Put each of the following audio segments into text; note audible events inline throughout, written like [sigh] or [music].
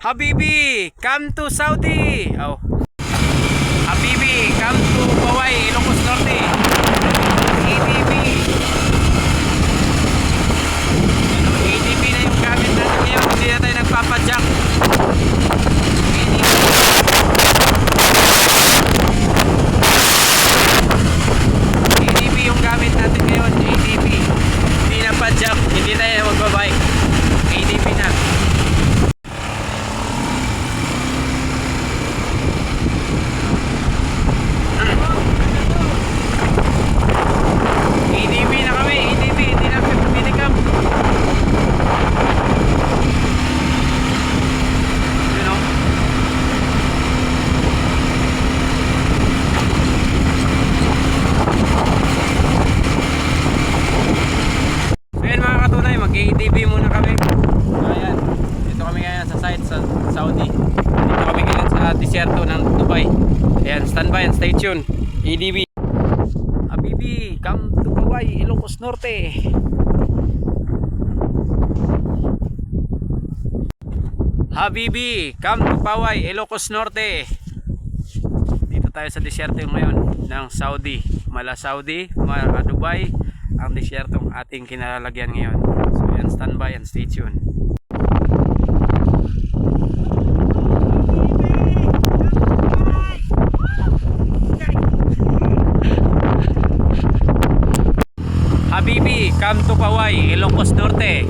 Habibi, come to Saudi. Oh. Habibi, come to Hawaii, Ilocos Norte. ADB. Ano, ADB na yung gamit natin ngayon. Hindi na tayo nagpapadyak. ADB. ADB yung gamit natin ngayon. ADB. Hindi na padyak. Hindi tayo magbabike. ADB na. ADB na kami, ADB, hindi na pinicam. You know? So yun mga katunay, mag-ADB muna kami. Ayan, dito kami ngayon sa Saudi. Dito kami ngayon sa disyerto ng Dubai. Ayan, standby and stay tuned. ADB. Habibi, come to Hawaii, Ilocos Norte. Habibi, come to Hawaii, Ilocos Norte. Dito tayo sa disyerto ngayon ng Saudi. Mala Saudi, mala Dubai, ang disyertong ating kinalalagyan ngayon. So yan, standby and stay tuned. Hawaii, Ilocos Norte.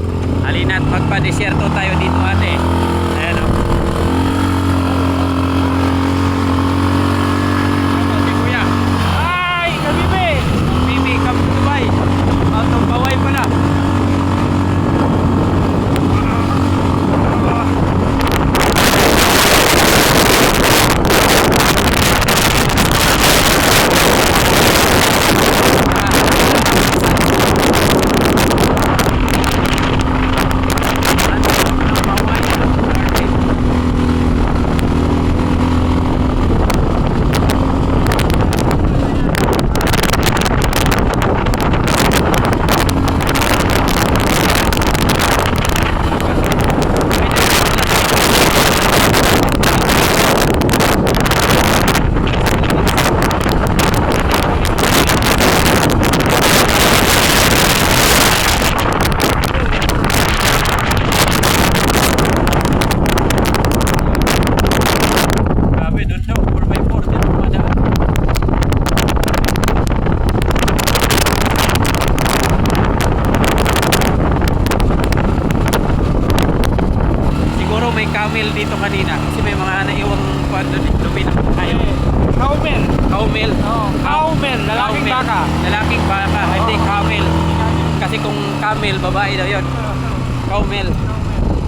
Halina't magpa-desierto tayo dito ate. Ayan o. Si Kuya. Ay, Habibi! Habibi, come to Dubai. Out of Hawaii pala. Grabe, doon daw. 4x4. Dito dumadaan. Camel dito kanina. Kasi may mga naiwang kwando dito. Dumi na kayo. Kaumel. Camel. Oh, kaumel. Lalaking Camel. baka. Lalaking baka. Hindi camel. Kasi kung camel, babae daw yun. Camel.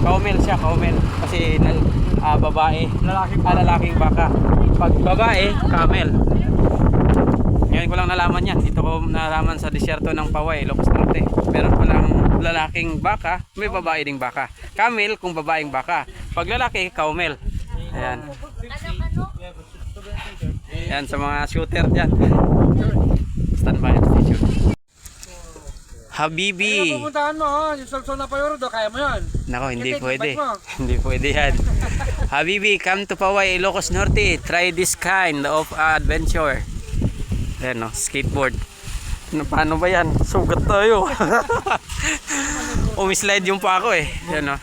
Camel siya, camel. Kasi ah, babae. Lalaking Ah, lalaking baka. Pag babae, camel. Ngayon ko lang nalaman yan. Dito ko nalaman sa disyerto ng Paway, Ilocos Norte. Meron palang lalaking baka, may babae ding baka. Camel kung babaeng baka. Pag lalaki, camel. Ayan. Ayan sa mga shooter dyan. Standby at station. Habibi. Ano pupuntahan mo, oh? Yung Solso na Payoro, do, kaya mo yan. Nako, hindi Hindi, pwede. Hindi pwede yan. [laughs] Habibi, come to Paway, Ilocos Norte. Try this kind of adventure. Ayan no, skateboard. Ano, paano ba yan? Sugat tayo. [laughs] Umislide yung pa ako eh. Ayan no.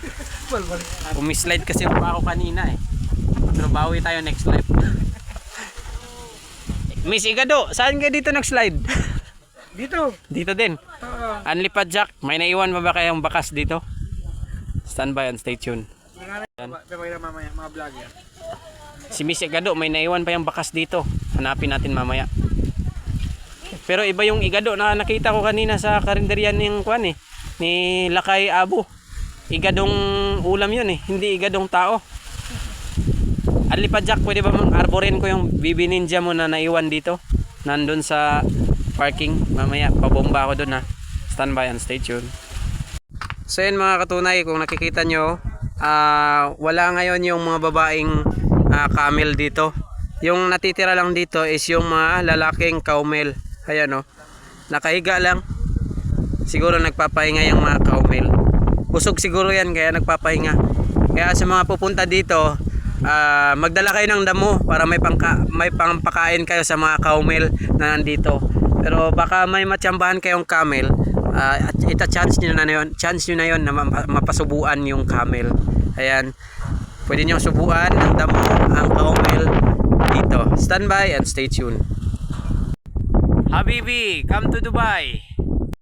Umislide kasi yung pa ako kanina eh. Pero bawi tayo next life. [laughs] Miss Igado, saan ka dito nag-slide? Dito. dito din. Uh, Unli pa Jack, may naiwan pa ba kayong bakas dito? Stand by and stay tuned. Pagkakita mamaya, mga vlogger. Si Miss Igado, may naiwan pa yung bakas dito. Hanapin natin mamaya. Pero iba yung igado na nakita ko kanina sa karinderya ng kwan eh. Ni Lakay Abo. Igadong ulam yun eh. Hindi igadong tao. Anli pa Jack, pwede ba mang arborin ko yung BB Ninja mo na naiwan dito? Nandun sa parking. Mamaya, pabomba ako dun ha. Stand by and stay tuned. So yun mga katunay, kung nakikita nyo, ah, wala ngayon yung mga babaeng ah, camel dito. Yung natitira lang dito is yung mga lalaking camel. Ayan o. Nakahiga lang. Siguro nagpapahinga yung mga camel. Busog siguro yan kaya nagpapahinga. Kaya sa mga pupunta dito, ah, magdala kayo ng damo para may pangka, may pangpakain kayo sa mga kaumel na nandito. Pero baka may matsambahan kayong camel, ah, at ita chance niyo na yun, chance niyo na yun na ma- mapasubuan yung camel. Ayan. Pwede niyo subuan ng damo ang kaumel dito. Stand by and stay tuned. Habibi, come to Dubai.